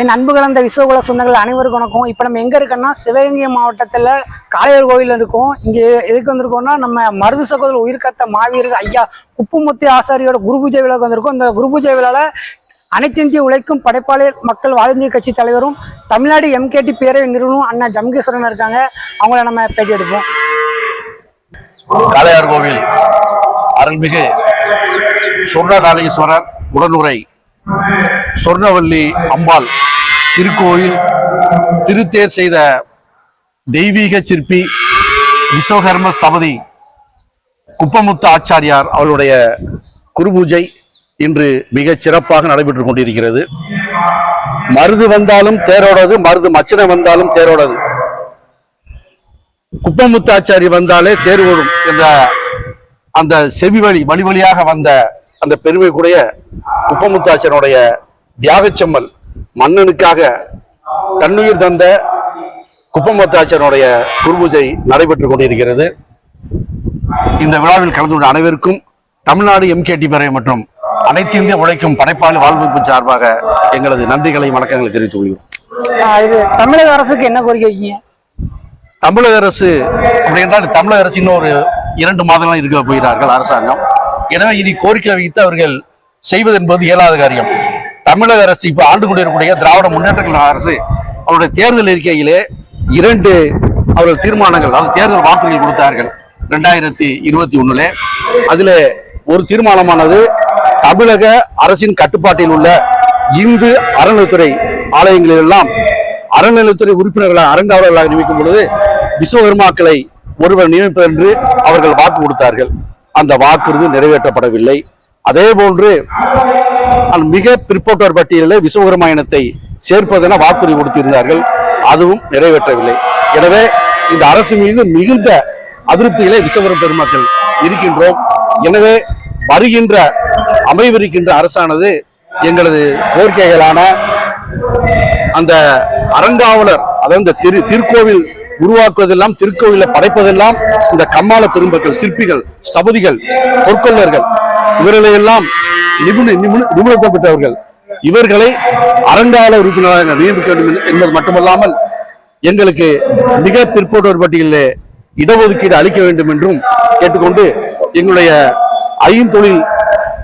என் அன்பு கலந்த விஸ்வகுல சொந்தங்கள் அனைவருக்கும் வணக்கம். இப்போ நம்ம எங்கே இருக்கோம்னா சிவகங்கை மாவட்டத்தில் காளையர் கோவில் இருக்கோம். இங்கே எதுக்கு வந்திருக்கோம்னா நம்ம மருது சகோதரர் உயிர்காத்த மாவீரர் ஐயா உப்புமுத்தி ஆசாரியோட குரு பூஜை விழாவுக்கு வந்திருக்கோம். இந்த குரு பூஜை விழாவில் அனைத்திந்திய உழைக்கும் படைப்பாளர் மக்கள் வாழ்வியல் கட்சி தலைவரும் தமிழ்நாடு எம்கேடி பேரவை நிறுவனம் அண்ணா ஜம்கேஸ்வரன் இருக்காங்க. அவங்கள நம்ம பேட்டி எடுப்போம். காளையார் கோவில் அருள்மிகு சொர்ணகாலீஸ்வரர் உடனுரை. சொர்ணவல்லி அம்பாள் திருக்கோயில் திருத்தேர் செய்த தெய்வீக சிற்பி விஸ்வகர்ம ஸ்தபதி குப்பமுத்து ஆச்சாரியார் அவருடைய குருபூஜை இன்று மிகச் சிறப்பாக நடைபெற்றுக் கொண்டிருக்கிறது. மருது வந்தாலும் தேரோடது மருது மச்சனை வந்தாலும் தேரோடது. குப்பமுத்தாச்சாரி வந்தாலே தேர் ஓடும் என்ற அந்த செவி வழி வழி வழியாக வந்த அந்த பெருமைக்குடைய குப்பமுத்தாச்சனுடைய தியாகச்செம்மல் மன்னனுக்காக தன்னுயிர் தந்த குப்பமுத்தாச்சனுடைய குருபூஜை நடைபெற்றுக் கொண்டிருக்கிறது. இந்த விழாவில் கலந்து கொண்ட அனைவருக்கும் தமிழ்நாடு எம்கேடி பேரவை மற்றும் அனைத்து இந்திய உழைக்கும் படைப்பாளி வாழ்வுக்கு சார்பாக எங்களது நன்றிகளை வணக்கங்களை தெரிவித்துக் கொள்கிறோம். இது தமிழக அரசுக்கு என்ன கோரிக்கை வைக்கீங்க தமிழக அரசு அப்படி என்றால் தமிழக அரசு இன்னும் ஒரு இரண்டு மாதங்கள் இருக்க போகிறார்கள் அரசாங்கம். எனவே இனி கோரிக்கை வைத்து அவர்கள் செய்வது என்பது இயலாத காரியம். தமிழக அரசு இப்போ ஆண்டு கொண்டிருக்கக்கூடிய திராவிட முன்னேற்ற கழக அரசு அவருடைய தேர்தல் இருக்கையிலே இரண்டு அவர்கள் தீர்மானங்கள் அதாவது தேர்தல் வாக்குறுதிகள் கொடுத்தார்கள் ரெண்டாயிரத்தி இருபத்தி ஒண்ணுல. அதுல ஒரு தீர்மானமானது தமிழக அரசின் கட்டுப்பாட்டில் உள்ள இந்து அறநிலைத்துறை ஆலயங்களில் எல்லாம் அறநிலைத்துறை உறுப்பினர்களாக அறங்காவலர்களாக நியமிக்கும் பொழுது விஸ்வகர்மாக்களை ஒருவர் நியமிப்பது என்று அவர்கள் வாக்கு கொடுத்தார்கள். அந்த வாக்குறுதி நிறைவேற்றப்படவில்லை. அதே போன்று மிக பிற்போட்டோர் பட்டியலில் விஸ்வகர்மாயணத்தை சேர்ப்பதென வாக்குறுதி கொடுத்திருந்தார்கள். அதுவும் நிறைவேற்றவில்லை. எனவே இந்த அரசு மீது மிகுந்த அதிருப்திகளை விஸ்வகர பெருமக்கள் இருக்கின்றோம். எனவே வருகின்ற அமைவிருக்கின்ற அரசானது எங்களது கோரிக்கைகளான அந்த அறங்காவலர் அதாவது திரு திருக்கோவில் உருவாக்குவதெல்லாம் திருக்கோவில படைப்பதெல்லாம் இந்த கம்மாள பெரும்பக்கள் சிற்பிகள் ஸ்தபதிகள் பொற்கொள்ளர்கள் இவர்களை எல்லாம் நிபுண நிபுண- பெற்றவர்கள். இவர்களை அறங்காவல உறுப்பினராக நியமிக்க வேண்டும் என்பது மட்டுமல்லாமல் எங்களுக்கு மிக பிற்போட்டோர் பட்டியலில் இடஒதுக்கீடு அளிக்க வேண்டும் என்றும் கேட்டுக்கொண்டு எங்களுடைய ஐந்தொழில்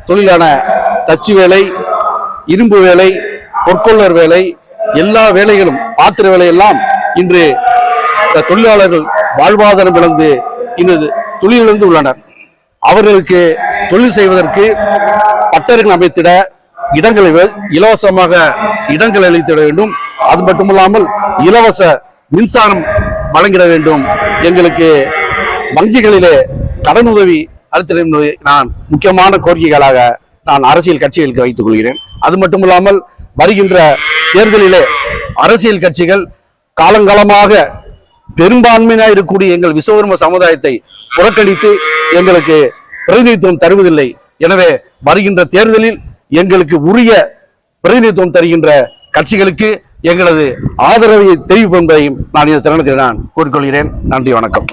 தொழிலான தச்சு வேலை இரும்பு வேலை பொற்கொள்ளர் வேலை எல்லா வேலைகளும் பாத்திர வேலையெல்லாம் இன்று தொழிலாளர்கள் வாழ்வாதாரம் இழந்து இன்று தொழிலிழந்து உள்ளனர். அவர்களுக்கு தொழில் செய்வதற்கு பட்டர்கள் அமைத்திட இடங்களை இலவசமாக இடங்கள் அளித்திட வேண்டும். அது மட்டுமல்லாமல் இலவச மின்சாரம் வழங்கிட வேண்டும். எங்களுக்கு வங்கிகளிலே கடனுதவி அளித்திட நான் முக்கியமான கோரிக்கைகளாக நான் அரசியல் கட்சிகளுக்கு வைத்துக் கொள்கிறேன். அது மட்டுமில்லாமல் வருகின்ற தேர்தலிலே அரசியல் கட்சிகள் காலங்காலமாக பெரும்பான்மையாக இருக்கக்கூடிய எங்கள் விஸ்வகர்ம சமுதாயத்தை புறக்கணித்து எங்களுக்கு பிரதிநிதித்துவம் தருவதில்லை. எனவே வருகின்ற தேர்தலில் எங்களுக்கு உரிய பிரதிநிதித்துவம் தருகின்ற கட்சிகளுக்கு எங்களது ஆதரவை தெரிவிப்பது என்பதையும் நான் இந்த தருணத்தில் நான் கூறிக்கொள்கிறேன். நன்றி வணக்கம்.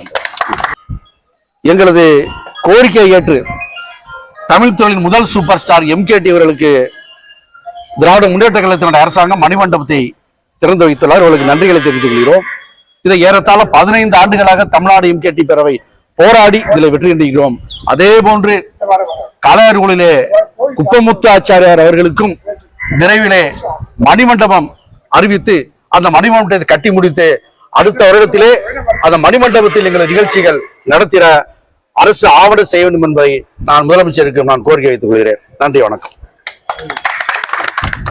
எங்களது கோரிக்கை ஏற்று தமிழ் தொழில் முதல் சூப்பர் ஸ்டார் எம் கேட்டி அவர்களுக்கு திராவிட முன்னேற்ற கழகத்தினுடைய அரசாங்கம் மணிமண்டபத்தை திறந்து வைத்துள்ளார். அவர்களுக்கு நன்றிகளை தெரிவித்துக் கொள்கிறோம். இதை ஏறத்தாழ பதினைந்து ஆண்டுகளாக தமிழ்நாடு எம்கேடி பேரவை போராடி இதில் வெற்றி கண்டிக்கிறோம் அதே போன்று கலையர்களிலே குப்பமுத்து ஆச்சாரியார் அவர்களுக்கும் விரைவிலே மணிமண்டபம் அறிவித்து அந்த மணிமண்டபத்தை கட்டி முடித்து அடுத்த வருடத்திலே அந்த மணிமண்டபத்தில் எங்கள் நிகழ்ச்சிகள் நடத்திட அரசு ஆவணம் செய்ய வேண்டும் என்பதை நான் முதலமைச்சருக்கு நான் கோரிக்கை வைத்துக் கொள்கிறேன். நன்றி வணக்கம்.